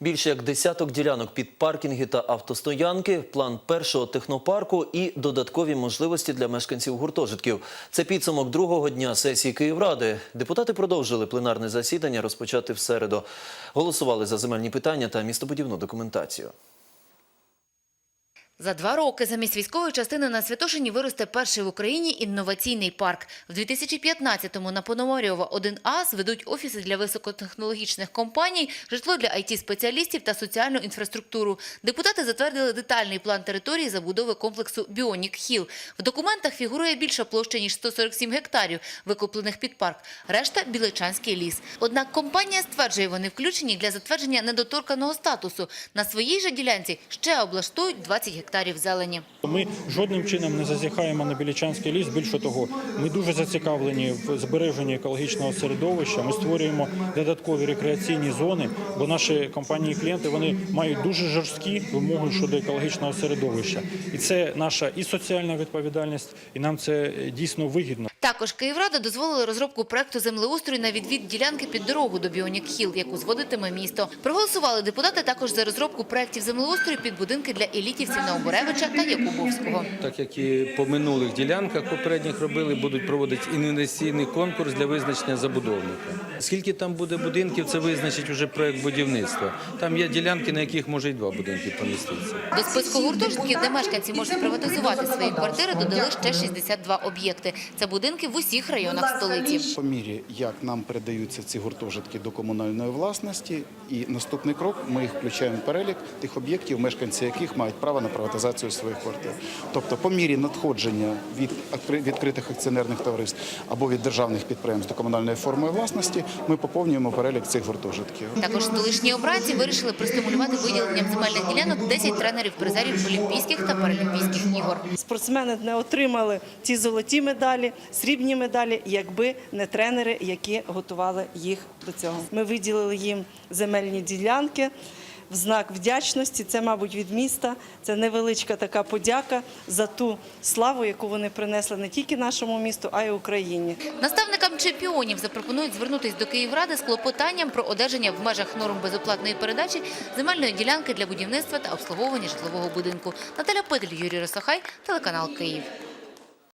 Більше як десяток ділянок під паркінги та автостоянки, план першого технопарку і додаткові можливості для мешканців гуртожитків. Це підсумок другого дня сесії Київради. Депутати продовжили пленарне засідання розпочати в середу. Голосували за земельні питання та містобудівну документацію. За два роки замість військової частини на Святошині виросте перший в Україні інноваційний парк. В 2015-му на Пономарьова 1А зведуть офіси для високотехнологічних компаній, житло для IT-спеціалістів та соціальну інфраструктуру. Депутати затвердили детальний план території забудови комплексу «Біонік Хіл». В документах фігурує більша площа, ніж 147 гектарів, викуплених під парк. Решта – Біличанський ліс. Однак компанія стверджує, вони включені для затвердження недоторканого статусу. На своїй же ділянці ще облаштують 20 гектарів зелені. Ми жодним чином не зазіхаємо на Білічанський ліс. Більше того, ми дуже зацікавлені в збереженні екологічного середовища. Ми створюємо додаткові рекреаційні зони, бо наші компанії клієнти вони мають дуже жорсткі вимоги щодо екологічного середовища. І це наша і соціальна відповідальність, і нам це дійсно вигідно. Також Київрада дозволила розробку проекту землеустрою на відвід ділянки під дорогу до Біонік Хіл, яку зводитиме місто. Проголосували депутати також за розробку проектів землеустрою під будинки для елітівців Наоборевича та Якубовського. Так як і по минулих ділянках попередніх робили, будуть проводити інвестиційний конкурс для визначення забудовника. Скільки там буде будинків, це визначить уже проект будівництва. Там є ділянки, на яких може й два будинки поміститися. До списку гуртожитків, де мешканці можуть приватизувати свої квартири, додали ще 62 об'єкти. Це будинки в усіх районах столиці. По мірі, як нам передаються ці гуртожитки до комунальної власності, і наступний крок ми їх включаємо в перелік тих об'єктів, мешканці яких мають право на приватизацію своїх квартир. Тобто, по мірі надходження від відкритих акціонерних товариств або від державних підприємств до комунальної форми власності, ми поповнюємо перелік цих гуртожитків. Також столичні обранці вирішили простимулювати виділенням земельних ділянок 10 тренерів-призерів Олімпійських та Паралімпійських ігор. Спортсмени не отримали ці золоті медалі, срібні медалі, якби не тренери, які готували їх до цього. Ми виділили їм земельні ділянки. В знак вдячності це, мабуть, від міста. Це невеличка така подяка за ту славу, яку вони принесли не тільки нашому місту, а й Україні. Наставникам чемпіонів запропонують звернутися до Київради з клопотанням про одержання в межах норм безоплатної передачі земельної ділянки для будівництва та обслуговування житлового будинку. Наталя Петель, Юрій Росохай, телеканал Київ.